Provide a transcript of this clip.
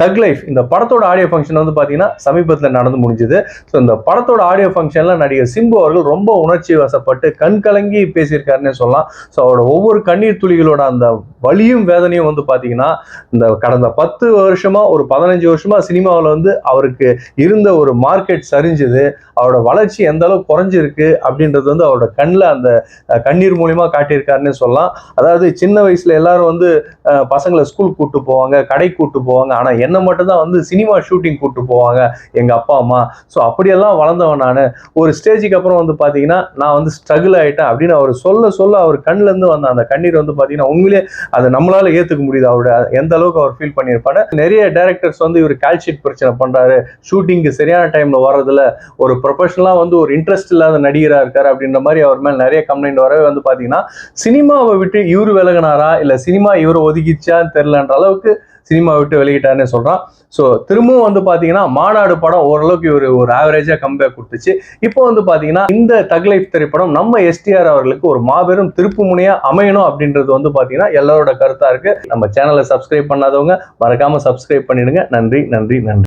தக் லைஃப் இந்த படத்தோட ஆடியோ ஃபங்க்ஷன் வந்து பார்த்தீங்கன்னா சமீபத்தில் நடந்து முடிஞ்சுது. ஸோ இந்த படத்தோட ஆடியோ ஃபங்க்ஷனில் நடிகர் சிம்பு அவர்கள் ரொம்ப உணர்ச்சி வசப்பட்டு கண் கலங்கி பேசியிருக்காருன்னே சொல்லலாம். ஸோ அவரோட ஒவ்வொரு கண்ணீர் துளிகளோட அந்த வலியும் வேதனையும் வந்து பார்த்தீங்கன்னா இந்த கடந்த பத்து வருஷமாக ஒரு பதினஞ்சு வருஷமாக சினிமாவில் வந்து அவருக்கு இருந்த ஒரு மார்க்கெட் சரிஞ்சுது. அவரோட வளர்ச்சி எந்த அளவுக்கு குறைஞ்சிருக்கு அப்படின்றது வந்து அவரோட கண்ணில் அந்த கண்ணீர் மூலியமாக காட்டியிருக்காருன்னே சொல்லலாம். அதாவது சின்ன வயசில் எல்லாரும் வந்து பசங்களை ஸ்கூல் கூப்பிட்டு போவாங்க கடை கூப்பிட்டு போவாங்க. ஆனால் என்ன மட்டும்தான் வந்து சினிமா ஷூட்டிங் கூப்பிட்டு போவாங்க எங்கள் அப்பா அம்மா. ஸோ அப்படியெல்லாம் வளர்ந்தவன் நான். ஒரு ஸ்டேஜுக்கு அப்புறம் வந்து பார்த்தீங்கன்னா நான் வந்து ஸ்ட்ரகிள் ஆகிட்டேன் அப்படின்னு அவர் சொல்ல சொல்ல அவர் கண்ணிலேருந்து வந்த அந்த கண்ணீர் வந்து பார்த்தீங்கன்னா உண்மையிலே அதை நம்மளால் ஏற்றுக்க முடியுது. அவரோட எந்த அளவுக்கு அவர் ஃபீல் பண்ணியிருப்பாரு. நிறைய டேரக்டர்ஸ் வந்து இவர் கால்ஷீட் பிரச்சனை பண்ணுறாரு ஷூட்டிங்க்கு சரியான டைமில் வர்றதுல ஒரு ப்ரொஃபஷனலாக வந்து ஒரு இன்ட்ரெஸ்ட் இல்லாத நடிகராக இருக்கார் அப்படின்ற மாதிரி அவர் மேலே நிறைய கம்ப்ளைண்ட் வரவே வந்து பார்த்தீங்கன்னா சினிமாவை விட்டு இவர் விலகினாரா? இல்லை சினிமா இவரை ஒதுக்கிச்சான்னு தெரிலன்ற அளவுக்கு சினிமா விட்டு வெளியிட்டாருன்னு சொல்கிறான் ஸோ திரும்பவும் வந்து பார்த்தீங்கன்னா மாநாடு படம் ஓரளவுக்கு ஒரு ஒரு ஆவரேஜாக கம்பேக் கொடுத்துச்சு. இப்போ வந்து பார்த்தீங்கன்னா இந்த தக்லைஃப் திரைப்படம் நம்ம எஸ்டிஆர் அவர்களுக்கு ஒரு மாபெரும் திருப்பு முனையாக அமையணும் அப்படின்றது வந்து பார்த்தீங்கன்னா எல்லாரோட கருத்தாக இருக்குது நம்ம சேனலை சப்ஸ்கிரைப் பண்ணாதவங்க மறக்காமல் சப்ஸ்கிரைப் பண்ணிடுங்க. நன்றி நன்றி நன்றி.